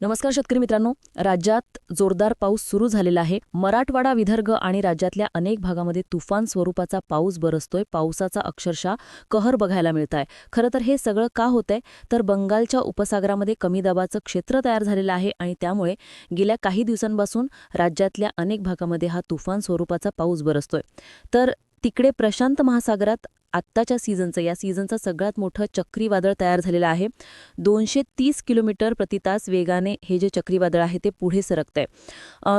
नमस्कार शेतकरी मित्रांनो. राज्यात जोरदार पाऊस सुरू झालेला आहे. मराठवाडा विदर्भ आणि राज्यातल्या अनेक भागामध्ये तुफान स्वरूपाचा पाऊस बरसतोय. पावसाचा अक्षरशः कहर बघायला मिळत आहे खरं तर हे सगळं का होतंय? तर बंगालच्या उपसागरामध्ये कमी दाबाचं क्षेत्र तयार झालेलं आहे आणि त्यामुळे गेल्या काही दिवसांपासून राज्यातल्या अनेक भागामध्ये हा तुफान स्वरूपाचा पाऊस बरसतोय. तर तिकडे प्रशांत महासागरात आत्ताच्या सीझनचं या सीझनचं सगळ्यात मोठं चक्रीवादळ तयार झालेलं आहे. दोनशे तीस किलोमीटर प्रतितास वेगाने हे जे चक्रीवादळ आहे ते पुढे सरकतंय.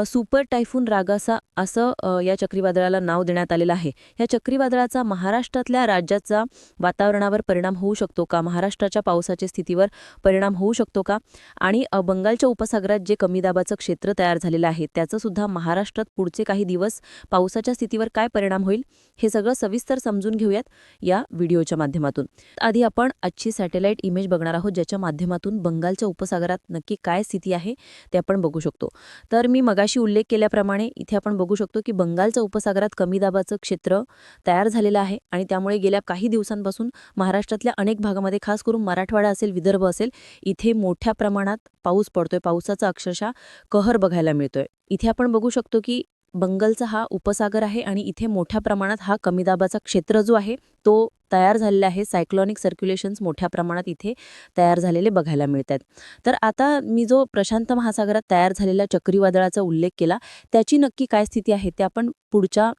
सुपर टायफून रागासा असं या चक्रीवादळाला नाव देण्यात आलेलं आहे. या चक्रीवादळाचा महाराष्ट्रातल्या राज्याचा वातावरणावर परिणाम होऊ शकतो का? महाराष्ट्राच्या पावसाच्या स्थितीवर परिणाम होऊ शकतो का? आणि बंगालच्या उपसागरात जे कमी दाबाचं क्षेत्र तयार झालेलं आहे त्याचं सुद्धा महाराष्ट्रात पुढचे काही दिवस पावसाच्या स्थितीवर काय परिणाम होईल हे सगळं सविस्तर समजून घेऊयात. या व्हिडिओच्या माध्यमातून. आधी आपण आजची सॅटेलाईट इमेज बघणार आहोत ज्याच्या माध्यमातून बंगालच्या उपसागरात नक्की काय स्थिती आहे ते आपण बघू शकतो. तर मी मगाशी उल्लेख केल्याप्रमाणे इथे आपण बघू शकतो की बंगालच्या उपसागरात कमी दाबाचं क्षेत्र तयार झालेलं आहे आणि त्यामुळे गेल्या काही दिवसांपासून महाराष्ट्रातल्या अनेक भागामध्ये खास करून मराठवाडा असेल विदर्भ असेल इथे मोठ्या प्रमाणात पाऊस पडतोय. पावसाचा अक्षरशः कहर बघायला मिळतोय. इथे आपण बघू शकतो की बंगालचा हा उपसागर आहे आणि इथे मोठ्या प्रमाणात हा कमी दाबाचा क्षेत्र जो आहे तो तयार झालेला आहे. सायक्लॉनिक सर्क्युलेशन्स मोठ्या प्रमाणात इथे तयार झालेले बघायला मिळत आहेत तर आता मी जो प्रशांत महासागरात तयार झालेल्या चक्रीवादळाचा उल्लेख केला त्याची नक्की काय स्थिती आहे ते आपण पुढच्या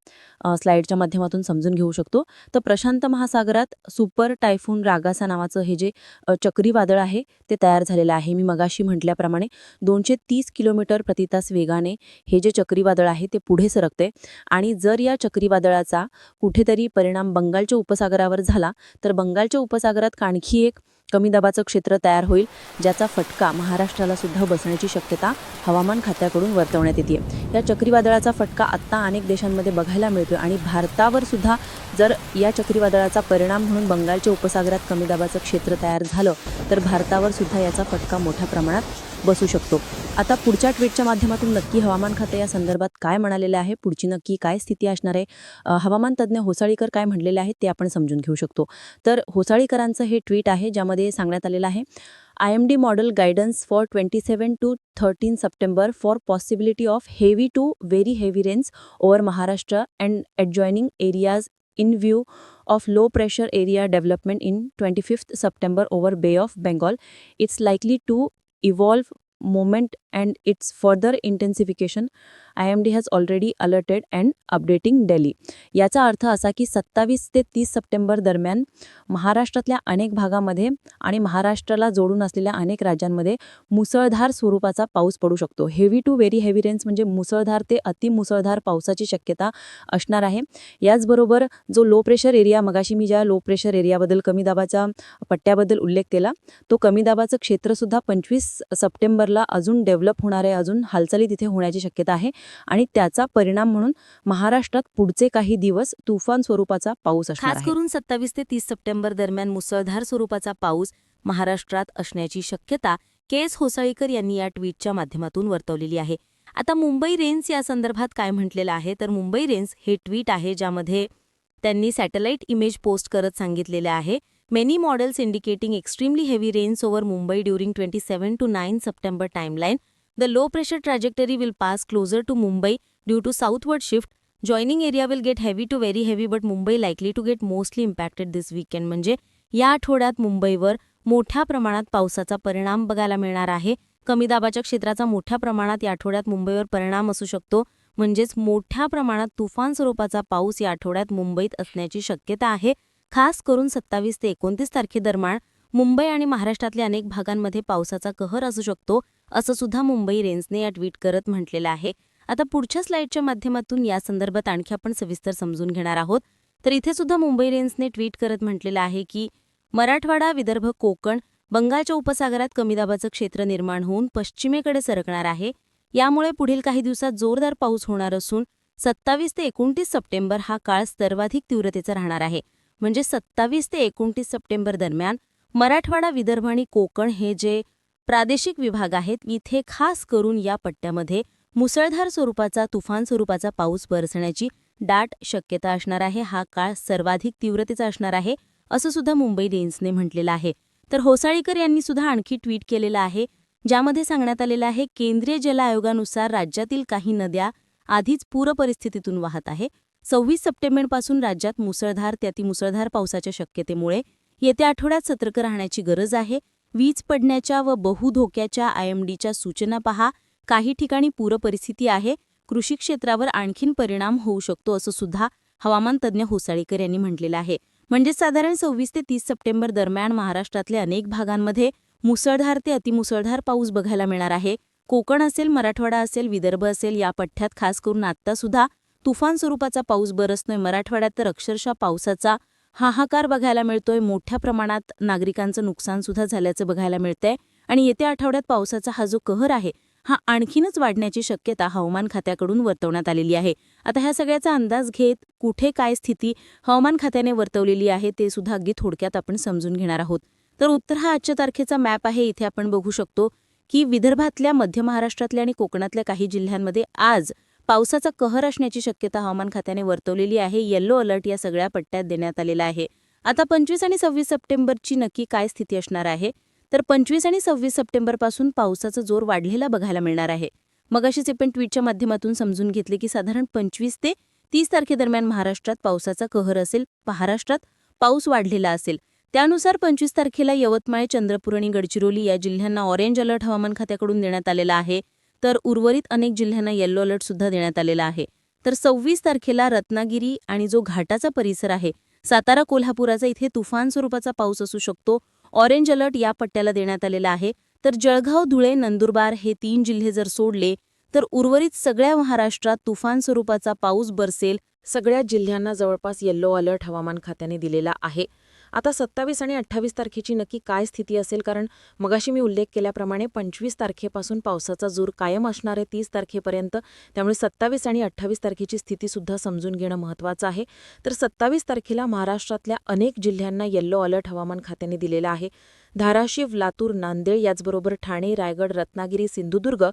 स्लाईडच्या माध्यमातून समजून घेऊ शकतो. तर प्रशांत महासागरात सुपर टायफून रागासा नावाचं हे जे चक्रीवादळ आहे ते तयार झालेलं आहे. मी मगाशी म्हटल्याप्रमाणे दोनशे तीस किलोमीटर प्रतितास वेगाने हे जे चक्रीवादळ आहे ते पुढे सरकते आणि जर या चक्रीवादळाचा कुठेतरी परिणाम बंगालच्या उपसागरावर झाला तर बंगालच्या उपसागरात आणखी एक कमी दाबाचं क्षेत्र तयार होईल ज्याचा फटका महाराष्ट्राला सुद्धा बसण्याची शक्यता हवामान खात्याकडून वर्तवण्यात येते या चक्रीवादळाचा फटका आत्ता अनेक देशांमध्ये बघायला मिळतोय आणि भारतावर सुद्धा जर या चक्रीवादळाचा परिणाम म्हणून बंगालच्या उपसागरात कमी दाबाचं क्षेत्र तयार झालं तर भारतावर सुद्धा याचा फटका मोठ्या प्रमाणात बसू शकतो. आता पुढच्या ट्विटच्या माध्यमातून नक्की हवामान खाते या संदर्भात काय म्हणालेलं आहे? पुढची नक्की काय स्थिती असणार आहे? हवामान तज्ज्ञ होसाळीकर काय म्हणलेले आहेत ते आपण समजून घेऊ शकतो. तर होसाळीकरांचं हे ट्विट आहे ज्यामध्ये सांगण्यात आलेलं आहे I M D model guidance for twenty seven to thirteen September for possibility of heavy to very heavy rains over Maharashtra and adjoining areas in view of low pressure area development in 25th September over Bay of Bengal. It's likely to evolve moment and its further intensification I M D has already alerted and updating daily याचा अर्थ असा की सत्तावीस ते तीस September दरम्यान महाराष्ट्रातल्या अनेक भागामध्ये आणि महाराष्ट्राला जोडून असलेल्या अनेक राज्यांमध्ये मुसळधार स्वरूपाचा पाऊस पडू शकतो. Heavy to very heavy rains म्हणजे मुसळधार ते अतिमुसळधार पावसाची शक्यता असणार आहे. याचबरोबर जो लो प्रेशर एरिया मगाशी मी ज्या लो प्रेशर एरियाबद्दल कमी दाबाच्या पट्ट्याबद्दल उल्लेख केला तो कमी दाबाचं क्षेत्रसुद्धा पंचवीस सप्टेंबरला अजून डेव्हलप होणार आहे अजून हालचाली तिथे होण्याची शक्यता आहे. आणि त्याचा परिणाम म्हणून महाराष्ट्रात पुढचे काही दिवस तुफान स्वरूपाचा पाऊस खास करून सत्तावीस ते तीस सप्टेंबर दरम्यान मुसळधार स्वरूपाचा पाऊस महाराष्ट्रात असण्याची शक्यता के एस होसाळीकर यांनी या ट्विटच्या माध्यमातून वर्तवलेली आहे. आता मुंबई रेन्स या संदर्भात काय म्हटलेलं आहे? तर मुंबई रेन्स हे ट्विट आहे ज्यामध्ये त्यांनी सॅटेलाइट इमेज पोस्ट करत सांगितलेलं आहे. Many models indicating extremely heavy rains over Mumbai during twenty seven to nine September timeline the low pressure trajectory will pass closer to Mumbai due to southward shift Joining area will get heavy to very heavy but Mumbai likely to get mostly impacted this weekend. म्हणजे या आठवड्यात मुंबईवर मोठ्या प्रमाणात पावसाचा परिणाम बघायला मिळणार आहे. कमी दाबाच्या क्षेत्राचा मोठ्या प्रमाणात या आठवड्यात मुंबईवर परिणाम असू शकतो. म्हणजेच मोठ्या प्रमाणात तुफान स्वरूपाचा पाऊस या आठवड्यात मुंबईत असण्याची शक्यता आहे. खास करून सत्तावीस ते एकोणतीस तारखेदरम्यान मुंबई आणि महाराष्ट्रातल्या अनेक भागांमध्ये पावसाचा कहर असू शकतो. असं सुद्धा मुंबई रेन्सने या ट्विट करत म्हटलेलं आहे. आता पुढच्या स्लाईडच्या माध्यमातून या संदर्भात आणखी आपण सविस्तर समजून घेणार आहोत. तर इथे सुद्धा मुंबई रेन्सने ट्विट करत म्हटलेलं आहे की मराठवाडा विदर्भ कोकण बंगालच्या उपसागरात कमी दाबाचं क्षेत्र निर्माण होऊन पश्चिमेकडे सरकणार आहे. यामुळे पुढील काही दिवसात जोरदार पाऊस होणार असून सत्तावीस ते एकोणतीस सप्टेंबर हा काळ सर्वाधिक तीव्रतेचा राहणार आहे. म्हणजे सत्तावीस ते एकोणतीस सप्टेंबर दरम्यान मराठवाडा विदर्भ आणि कोकण हे जे प्रादेशिक विभाग आहेत. इथे खास करून या पट्ट्यामध्ये मुसळधार स्वरूपाचा तुफान स्वरूपाचा पाऊस बरसण्याची दाट शक्यता असणार आहे. हा काळ सर्वाधिक तीव्रतेचा असणार आहे असं सुद्धा मुंबई डेन्सने म्हटलेलं आहे. तर होसाळीकर यांनी सुद्धा आणखी ट्विट केलेलं आहे ज्यामध्ये सांगण्यात आलेलं आहे केंद्रीय जल आयोगानुसार राज्यातील काही नद्या आधीच पूर परिस्थितीतून वाहत आहे. सव्वीस सप्टेंबरपासून राज्यात मुसळधार ते अतिमुसळधार पावसाच्या शक्यतेमुळे येत्या आठवड्यात सतर्क राहण्याची गरज आहे. वीज पडण्याच्या व बहुधोक्याच्या आयएमडीच्या सूचना पहा. काही ठिकाणी पूरपरिस्थिती आहे. कृषी क्षेत्रावर आणखीन परिणाम होऊ शकतो असं सुद्धा हवामान तज्ज्ञ होसाळीकर यांनी म्हटलेलं आहे. म्हणजे साधारण सव्वीस ते तीस सप्टेंबर दरम्यान महाराष्ट्रातल्या अनेक भागांमध्ये मुसळधार ते अतिमुसळधार पाऊस बघायला मिळणार आहे. कोकण असेल मराठवाडा असेल विदर्भ असेल या पठ्ठ्यात खास करून आत्तासुद्धा तुफान स्वरूपाचा पाऊस बरसतोय. मराठवाड्यात तर अक्षरशः पावसाचा हाहाकार बघायला मिळतोय. मोठ्या प्रमाणात नागरिकांचं नुकसान सुद्धा झाल्याचं बघायला मिळतंय. आणि येत्या आठवड्यात पावसाचा हा जो कहर आहे हा आणखीनच वाढण्याची शक्यता हवामान खात्याकडून वर्तवण्यात आलेली आहे. आता ह्या सगळ्याचा अंदाज घेत कुठे काय स्थिती हवामान खात्याने वर्तवलेली आहे ते सुद्धा अगदी थोडक्यात आपण समजून घेणार आहोत. तर उत्तर हा आजच्या तारखेचा मॅप आहे. इथे आपण बघू शकतो की विदर्भातल्या मध्य महाराष्ट्रातल्या आणि कोकणातल्या काही जिल्ह्यांमध्ये आज पावसाचा कहर असण्याची शक्यता हवामान खात्याने वर्तवलेली आहे. येल्लो अलर्ट या सगळ्या पट्ट्यात देण्यात आलेला आहे. आता पंचवीस आणि सव्वीस सप्टेंबरची नक्की काय स्थिती असणार आहे? तर पंचवीस आणि सव्वीस सप्टेंबरपासून पावसाचा जोर वाढलेला बघायला मिळणार आहे. मग अशीच आपण ट्विटच्या माध्यमातून समजून घेतले की साधारण पंचवीस ते तीस तारखेदरम्यान महाराष्ट्रात पावसाचा कहर असेल महाराष्ट्रात पाऊस वाढलेला असेल. त्यानुसार पंचवीस तारखेला यवतमाळ चंद्रपूर आणि गडचिरोली या जिल्ह्यांना ऑरेंज अलर्ट हवामान खात्याकडून देण्यात आलेला आहे. तर उर्वरित अनेक जिल्ह्यांना येल्लो अलर्ट सुद्धा देण्यात आलेला आहे. तर सव्वीस तारखेला रत्नागिरी आणि जो घाटाचा परिसर आहे सातारा कोल्हापुराचा इथे तुफान स्वरूपाचा पाऊस असू शकतो. ऑरेंज अलर्ट या पट्ट्याला देण्यात आलेला आहे. तर जळगाव धुळे नंदुरबार हे तीन जिल्हे जर सोडले तर उर्वरित सगळ्या महाराष्ट्रात तुफान स्वरूपाचा पाऊस बरसेल सगळ्या जिल्ह्यांना जवळपास येल्लो अलर्ट हवामान खात्याने दिलेला आहे. आता सत्तावीस आणि अठ्ठावीस तारखेची नक्की काय स्थिती असेल? कारण मगाशी मी उल्लेख केल्याप्रमाणे पंचवीस तारखेपासून पावसाचा जोर कायम असणार आहे तीस तारखेपर्यंत. त्यामुळे सत्तावीस आणि अठ्ठावीस तारखेची स्थितीसुद्धा समजून घेणं महत्त्वाचं आहे. तर सत्तावीस तारखेला महाराष्ट्रातल्या अनेक जिल्ह्यांना येल्लो अलर्ट हवामान खात्याने दिलेला आहे. धाराशिव लातूर नांदेड याचबरोबर ठाणे रायगड रत्नागिरी सिंधुदुर्ग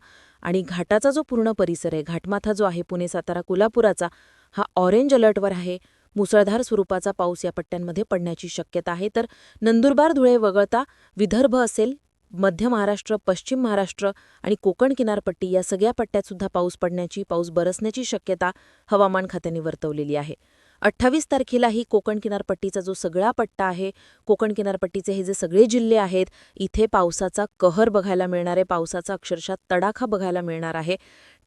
आणि घाटाचा जो पूर्ण परिसर आहे घाटमाथा जो आहे पुणे सातारा कोल्हापुराचा हा ऑरेंज अलर्टवर आहे. मुसळधार स्वरूपाचा पाऊस या पट्ट्यांमध्ये पडण्याची शक्यता आहे. तर नंदुरबार धुळे वगळता विदर्भ असेल मध्य महाराष्ट्र पश्चिम महाराष्ट्र आणि कोकण किनारपट्टी या सगळ्या पट्ट्यात सुद्धा पाऊस पडण्याची पाऊस बरसण्याची शक्यता हवामान खात्याने वर्तवलेली आहे. अठ्ठावीस तारखेलाही कोकण किनारपट्टीचा जो सगळा पट्टा आहे कोकण किनारपट्टीचे हे जे सगळे जिल्हे आहेत इथे पावसाचा कहर बघायला मिळणार आहे पावसाचा अक्षरशः तडाखा बघायला मिळणार आहे.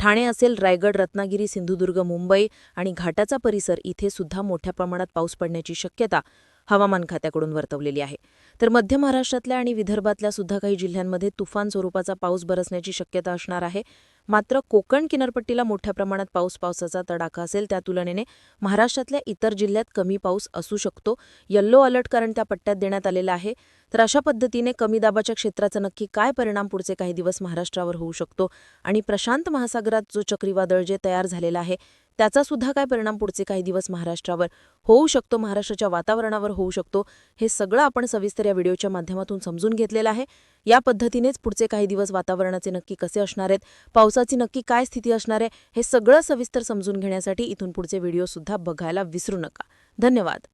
ठाणे असेल रायगड रत्नागिरी सिंधुदुर्ग मुंबई आणि घाटाचा परिसर इथे सुद्धा मोठ्या प्रमाणात पाऊस पडण्याची शक्यता हवामान खात्याकडून वर्तवलेली आहे. तर मध्य महाराष्ट्रातल्या आणि विदर्भातल्या सुद्धा काही जिल्ह्यांमध्ये तुफान स्वरूपाचा पाऊस बरसण्याची शक्यता असणार आहे. मात्र कोकण किनारपट्टीला मोठ्या प्रमाणात पाऊस पावसाचा तडाखा असेल त्या तुलनेने महाराष्ट्रातल्या इतर जिल्ह्यात कमी पाऊस असू शकतो. येल्लो अलर्ट कारण त्या पट्ट्यात देण्यात आलेला आहे. तर अशा पद्धतीने कमी दाबाच्या क्षेत्राचा नक्की काय परिणाम पुढचे काही दिवस महाराष्ट्रावर होऊ शकतो? आणि प्रशांत महासागरात जो चक्रीवादळ जे तयार झालेला आहे त्याचा सुद्धा काय परिणाम पुढचे काही दिवस महाराष्ट्रावर होऊ शकतो महाराष्ट्राच्या वातावरणावर होऊ शकतो हे सगळं आपण सविस्तर या व्हिडिओच्या माध्यमातून समजून घेतलेलं आहे. या पद्धतीनेच पुढचे काही दिवस वातावरणाचे नक्की कसे असणार आहेत पावसाची नक्की काय स्थिती असणार आहे हे सगळं सविस्तर समजून घेण्यासाठी इथून पुढचे व्हिडिओसुद्धा बघायला विसरू नका. धन्यवाद.